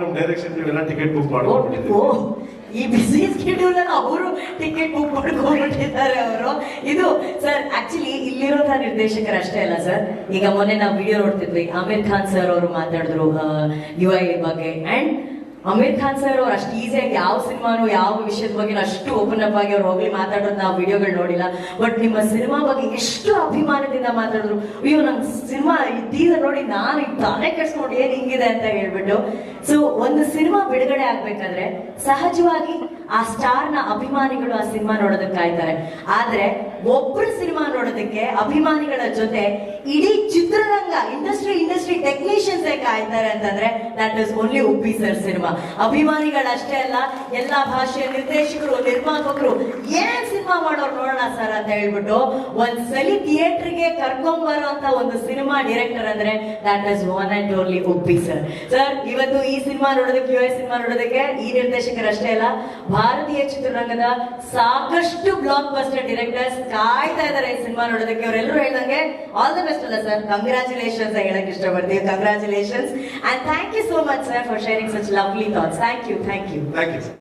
ನಮ್ಮ ಡೈರೆಕ್ಷನ್ ನೀವೆಲ್ಲ ticket book ಮಾಡ್ಕೊಂಡ್ಬಿಟ್ಟಿದ್ದೀವಿ. ಈ ಬಿಸಿ ಸ್ಕೆಡ್ಯೂಲ್ ಅಲ್ಲಿ ಅವರು ಟಿಕೆಟ್ ಬುಕ್ ಮಾಡ್ಕೊಂಡ್ಬಿಟ್ಟಿದ್ದಾರೆ ಅವರು. ಇದು ಸರ್ ಆಕ್ಚುಲಿ ಇಲ್ಲಿರೋಂಥ ನಿರ್ದೇಶಕರು ಅಷ್ಟೇ ಅಲ್ಲ ಸರ್ ಈಗ ಮೊನ್ನೆ ನಾವು ವಿಡಿಯೋ ನೋಡ್ತಿದ್ವಿ. ಆಮಿರ್ ಖಾನ್ ಸರ್ ಅವರು ಮಾತಾಡಿದ್ರು ಯು ಐ ಬಗ್ಗೆ. ಅಂಡ್ ಅಮೀರ್ ಖಾನ್ ಸರ್ ಅವ್ರು ಅಷ್ಟು ಈಸಿಯಾಗಿ ಯಾವ ಸಿನಿಮಾನು ಯಾವ ವಿಷಯದ ಬಗ್ಗೆ ಅಷ್ಟು ಓಪನ್ ಅಪ್ ಆಗಿ ಅವ್ರು ಹೋಗ್ಲಿ ಮಾತಾಡೋದು ನಾವು ವಿಡಿಯೋಗಳು ನೋಡಿಲ್ಲ. ಬಟ್ ನಿಮ್ಮ ಸಿನಿಮಾ ಬಗ್ಗೆ ಎಷ್ಟು ಅಭಿಮಾನದಿಂದ ಮಾತಾಡಿದ್ರು. ಅಯ್ಯೋ ನಂಗೆ ಸಿನಿಮಾ ಟೀಸರ್ ನೋಡಿ ನಾನು ತಾನೇ ಕೆಡ್ಸ್ಕೊಂಡು ಏನ್ ಹಿಂಗಿದೆ ಅಂತ ಹೇಳ್ಬಿಟ್ಟು. ಸೊ ಒಂದು ಸಿನಿಮಾ ಬಿಡುಗಡೆ ಆಗ್ಬೇಕಾದ್ರೆ ಸಹಜವಾಗಿ ಆ ಸ್ಟಾರ್ನ ಅಭಿಮಾನಿಗಳು ಆ ಸಿನಿಮಾ ನೋಡೋದಕ್ಕೆ ಕಾಯ್ತಾರೆ. ಆದ್ರೆ ಒಬ್ರು ಸಿನಿಮಾ ನೋಡೋದಕ್ಕೆ ಅಭಿಮಾನಿಗಳ ಜೊತೆ ಇಡೀ ಚಿತ್ರರಂಗ ಇಂಡಸ್ಟ್ರಿ ಇಂಡಸ್ಟ್ರಿ ಟೆಕ್ನಿಷಿಯನ್ಸ್ ಕಾಯ್ತಾರೆ ಅಂತಂದ್ರೆ that is only Uppi sir cinema. ಅಭಿಮಾನಿಗಳಷ್ಟೇ ಅಲ್ಲ ಎಲ್ಲಾ ಭಾಷೆಯ ನಿರ್ದೇಶಕರು ನಿರ್ಮಾಪಕರು ಏನ್ ಸಿನಿಮಾ ಮಾಡೋರು ಸರ್ ಅಂತ ಹೇಳ್ಬಿಟ್ಟು ಒಂದ್ ಸಲಿ ಥಿಯೇಟರ್ಗೆ ಕರ್ಕೊಂಬರೋ ಅಂತ ಒಂದು ಸಿನಿಮಾ ಡೈರೆಕ್ಟರ್ ಅಂದ್ರೆ that is one and only Uppi sir. Sir, ಇವತ್ತು ಈ ಸಿನಿಮಾ ನೋಡೋದಕ್ಕೆ ಯು ಐ ಸಿನಿಮಾ ನೋಡೋದಕ್ಕೆ ಈ ನಿರ್ದೇಶಕರಷ್ಟೇ ಅಲ್ಲ, ಭಾರತೀಯ ಚಿತ್ರರಂಗದ ಸಾಕಷ್ಟು ಬ್ಲಾಕ್ ಬಸ್ಟರ್ ಡೈರೆಕ್ಟರ್ಸ್ ಕಾಯ್ತಾ ಇದಾರೆ ಈ ಸಿನಿಮಾ ನೋಡೋದಕ್ಕೆ. ಅವರೆಲ್ಲರೂ ಹೇಳ್ದಂಗೆ ಆಲ್ ದ ಬೆಸ್ಟ್ ಅಲ್ಲ ಸರ್. ಕಂಗ್ರಾಚುಲೇಷನ್ಸ್ ಹೇಳಕ್ ಇಷ್ಟಪಡ್ತೀವಿ. Congratulations and thank you so much sir for sharing such lovely thoughts thank you thank you thank you